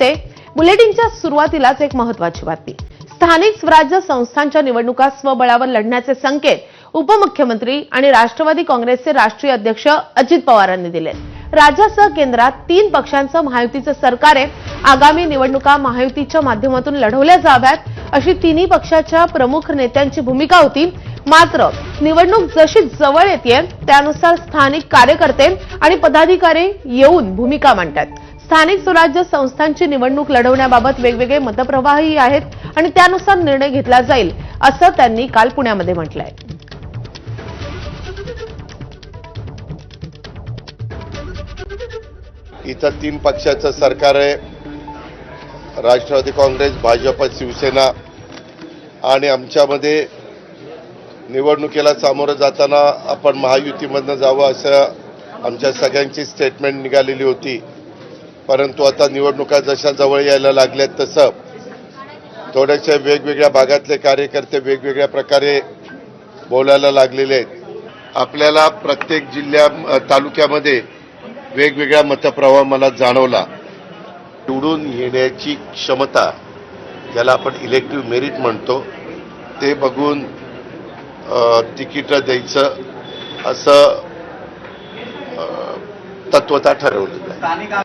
ते बुलेटिनच्या सुरुवातीलाच एक महत्वाची बातमी. स्थानिक स्वराज्य संस्थांच्या निवडणुका स्वबळावर लढण्याचे संकेत उपमुख्यमंत्री आणि राष्ट्रवादी काँग्रेसचे राष्ट्रीय अध्यक्ष अजित पवारांनी दिले राज्यासह केंद्रात तीन पक्षांचं महायुतीचं सरकार आहे आगामी निवडणुका महायुतीच्या माध्यमातून लढवल्या जाव्यात अशी तिन्ही पक्षाच्या प्रमुख नेत्यांची भूमिका होती. मात्र निवडणूक जशी जवळ येते त्यानुसार स्थानिक कार्यकर्ते आणि पदाधिकारी येऊन भूमिका मांडतात. स्थानिक स्वराज्य संस्थांची निवडणूक लढवण्याबाबत वेगवेगळे मतप्रवाहही आहेत आणि त्यानुसार निर्णय घेतला जाईल असं त्यांनी काल पुण्यामध्ये म्हटलंय. इथं तीन पक्षाचं सरकार आहे. राष्ट्रवादी काँग्रेस भाजप शिवसेना आणि आमच्यामध्ये निवडणुकीला सामोरं जाताना आपण महायुतीमधनं जावं असं आमच्या सगळ्यांची स्टेटमेंट निघालेली होती. परंतु आता निवडणुका जशा जवळ यायला लागल्यात तसं थोड्याशा वेगवेगळ्या भागातले कार्यकर्ते वेगवेगळ्या प्रकारे बोलायला लागलेले आहेत. आपल्याला प्रत्येक जिल्ह्या तालुक्यामध्ये वेगवेगळा मतप्रवाह मला जाणवला. निवडून येण्याची क्षमता ज्याला आपण इलेक्टिव्ह मेरिट म्हणतो ते बघून तिकीटं द्यायचं असं तत्वता ठरवलेलं आहे